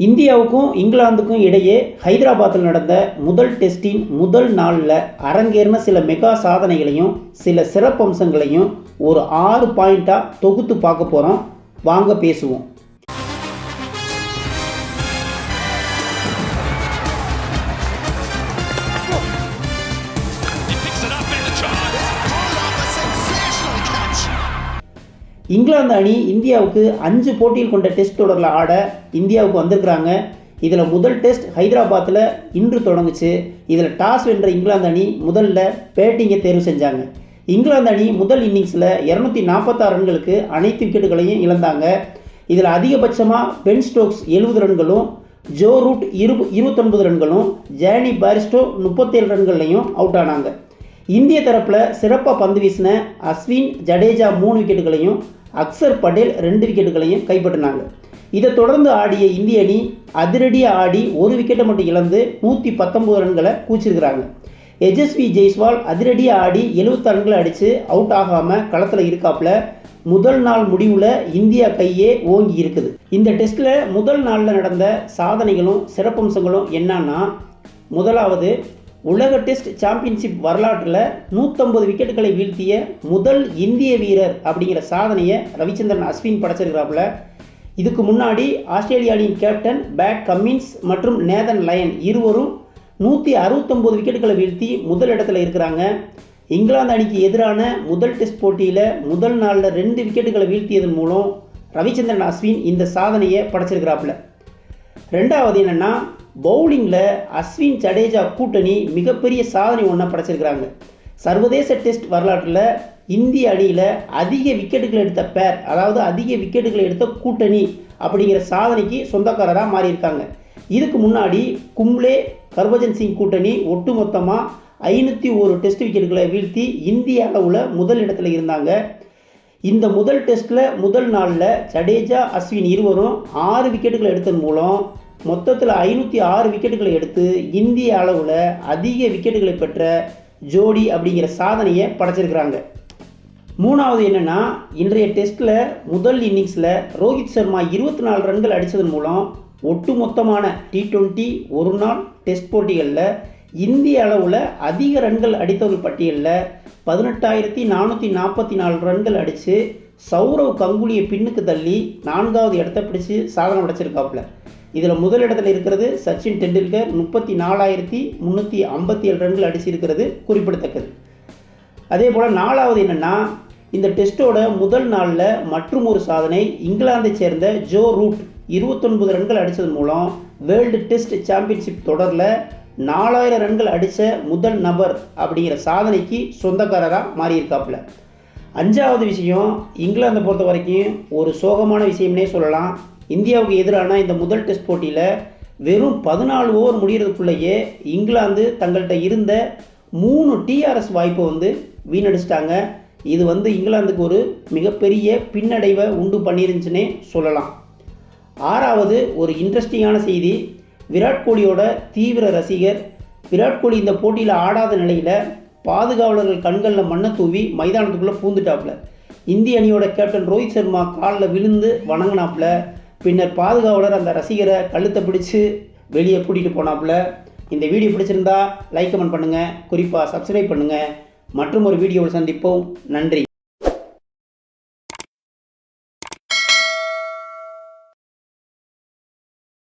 இந்தியாவுக்கும் இங்கிலாந்துக்கும் இடையே ஹைதராபாத்தில் நடந்த முதல் டெஸ்டின் முதல் நாளில் அரங்கேறின சில மெகா சாதனைகளையும் சில சிறப்பம்சங்களையும் ஒரு ஆறு பாயிண்ட்டாக தொகுத்து பார்க்க போகிறோம் வாங்க பேசுவோம். இங்கிலாந்து அணி இந்தியாவுக்கு அஞ்சு போட்டியில் கொண்ட டெஸ்ட் தொடரில் ஆட இந்தியாவுக்கு வந்திருக்கிறாங்க. இதில் முதல் டெஸ்ட் ஹைதராபாத்தில் இன்று தொடங்குச்சு. இதில் டாஸ் வென்ற இங்கிலாந்து அணி முதல்ல பேட்டிங்கை தேர்வு செஞ்சாங்க. இங்கிலாந்து அணி முதல் இன்னிங்ஸில் இரநூத்தி நாற்பத்தாறு ரன்களுக்கு அனைத்து விக்கெட்டுகளையும் இழந்தாங்க. இதில் அதிகபட்சமாக பென் ஸ்டோக்ஸ் எழுபது ரன்களும் ஜோ ரூட் இரு இருபத்தொன்பது ரன்களும் ஜேனி பாரிஸ்டோ முப்பத்தேழு ரன்கள்லையும் அவுட் ஆனாங்க. இந்திய தரப்பில் சிறப்பாக பந்து வீசின அஸ்வின் ஜடேஜா மூணு விக்கெட்டுகளையும் அக்சர் பட்டேல் ரெண்டு விக்கெட்டுகளையும் கைப்பற்றினாங்க. இதை தொடர்ந்து ஆடிய இந்திய அணி அதிரடியாக ஆடி ஒரு விக்கெட்டை மட்டும் இழந்து நூற்றி பத்தொம்பது ரன்களை கூச்சிருக்கிறாங்க எஜஸ்வி ஜெய்ஸ்வால் அதிரடியாக ஆடி 76 ரன்களை அடித்து அவுட் ஆகாமல் களத்தில் இருக்காப்புல. முதல் நாள் முடிவில் இந்தியா கையே ஓங்கி இருக்குது. இந்த டெஸ்ட்டில் முதல் நாளில் நடந்த சாதனைகளும் சிறப்பம்சங்களும் என்னன்னா முதலாவது உலக டெஸ்ட் சாம்பியன்ஷிப் வரலாற்றில் நூற்றம்பது விக்கெட்டுகளை வீழ்த்திய முதல் இந்திய வீரர் அப்படிங்கிற சாதனையை ரவிச்சந்திரன் அஸ்வின் படைச்சிருக்கிறாப்புல. இதுக்கு முன்னாடி ஆஸ்திரேலிய அணியின் கேப்டன் பேட் கம்மின்ஸ் மற்றும் நேதன் லயன் இருவரும் நூற்றி அறுபத்தொம்போது விக்கெட்டுகளை வீழ்த்தி முதல் இடத்துல இருக்கிறாங்க. இங்கிலாந்து அணிக்கு எதிரான முதல் டெஸ்ட் போட்டியில் முதல் நாளில் ரெண்டு விக்கெட்டுகளை வீழ்த்தியதன் மூலம் ரவிச்சந்திரன் அஸ்வின் இந்த சாதனையை படைச்சிருக்கிறாப்புல. ரெண்டாவது என்னென்னா பவுலிங்கில் அஸ்வின் ஜடேஜா கூட்டணி மிகப்பெரிய சாதனை ஒன்றை படைச்சிருக்கிறாங்க. சர்வதேச டெஸ்ட் வரலாற்றில் இந்திய அணியில் அதிக விக்கெட்டுகள் எடுத்த பேர் அதாவது அதிக விக்கெட்டுகள் எடுத்த கூட்டணி அப்படிங்கிற சாதனைக்கு சொந்தக்காரராக மாறியிருக்காங்க. இதுக்கு முன்னாடி கும்ளே கர்பஜன் சிங் கூட்டணி ஒட்டுமொத்தமாக ஐநூற்றி ஒரு டெஸ்ட் விக்கெட்டுகளை வீழ்த்தி இந்திய அளவில் முதல் இடத்துல இருந்தாங்க. இந்த முதல் டெஸ்ட்டில் முதல் நாளில் ஜடேஜா அஸ்வின் இருவரும் ஆறு விக்கெட்டுகளை எடுத்ததன் மூலம் மொத்தத்தில் ஐநூற்றி ஆறு விக்கெட்டுகளை எடுத்து இந்திய அளவில் அதிக விக்கெட்டுகளை பெற்ற ஜோடி அப்படிங்கிற சாதனையை படைச்சிருக்கிறாங்க. மூணாவது என்னென்னா இன்றைய டெஸ்ட்டில் முதல் இன்னிங்ஸில் ரோஹித் சர்மா இருபத்தி நாலு ரன்கள் அடித்ததன் மூலம் ஒட்டுமொத்தமான டி ட்வெண்ட்டி ஒரு நாள் டெஸ்ட் போட்டிகளில் இந்திய அளவில் அதிக ரன்கள் அடித்தவர்கள் பட்டியலில் பதினெட்டாயிரத்தி நானூற்றி நாற்பத்தி நாலு ரன்கள் அடித்து சௌரவ் கங்குலியை பின்னுக்கு தள்ளி நான்காவது இடத்த பிடிச்சு சாதனை படைச்சிருக்காப்புல. இதில் முதலிடத்தில் இருக்கிறது சச்சின் டெண்டுல்கர் முப்பத்தி நாலாயிரத்தி முந்நூற்றி ஐம்பத்தி ஏழு ரன்கள் அடிச்சிருக்கிறது குறிப்பிடத்தக்கது. அதே போல் நாலாவது என்னென்னா இந்த டெஸ்ட்டோட முதல் நாளில் மற்றும் ஒரு சாதனை இங்கிலாந்தை சேர்ந்த ஜோ ரூட் இருபத்தொன்பது ரன்கள் அடித்ததன் மூலம் வேர்ல்டு டெஸ்ட் சாம்பியன்ஷிப் தொடரில் நாலாயிரம் ரன்கள் அடித்த முதல் நபர் அப்படிங்கிற சாதனைக்கு சொந்தக்காரராக மாறியிருக்காப்புல. அஞ்சாவது விஷயம் இங்கிலாந்தை பொறுத்த வரைக்கும் ஒரு சோகமான விஷயம்னே சொல்லலாம். இந்தியாவுக்கு எதிரான இந்த முதல் டெஸ்ட் போட்டியில் வெறும் பதினாலு ஓவர் முடிகிறதுக்குள்ளேயே இங்கிலாந்து தங்கள்கிட்ட இருந்த மூணு டிஆர்எஸ் வாய்ப்பை வந்து வீணடிச்சிட்டாங்க. இது வந்து இங்கிலாந்துக்கு ஒரு மிகப்பெரிய பின்னடைவை உண்டு பண்ணியிருந்துச்சுன்னே சொல்லலாம். ஆறாவது ஒரு இன்ட்ரெஸ்டிங்கான செய்தி. விராட் கோலியோட தீவிர ரசிகர். விராட் கோலி இந்த போட்டியில் ஆடாத நிலையில் பாதுகாவலர்கள் கண்களில் மண்ணை தூவி மைதானத்துக்குள்ளே பூந்துட்டாப்புல இந்திய அணியோட கேப்டன் ரோஹித் சர்மா காலில் விழுந்து வணங்கினாப்புல பின்னர் பாதுகாவலர் அந்த ரசிகரை கழுத்தை பிடிச்சு வெளியே கூட்டிகிட்டு போனாப்புல. இந்த வீடியோ பிடிச்சிருந்தா லைக் கமெண்ட் பண்ணுங்கள் குறிப்பாக சப்ஸ்கிரைப் பண்ணுங்கள் மற்றும் ஒரு வீடியோவில் சந்திப்போம். நன்றி.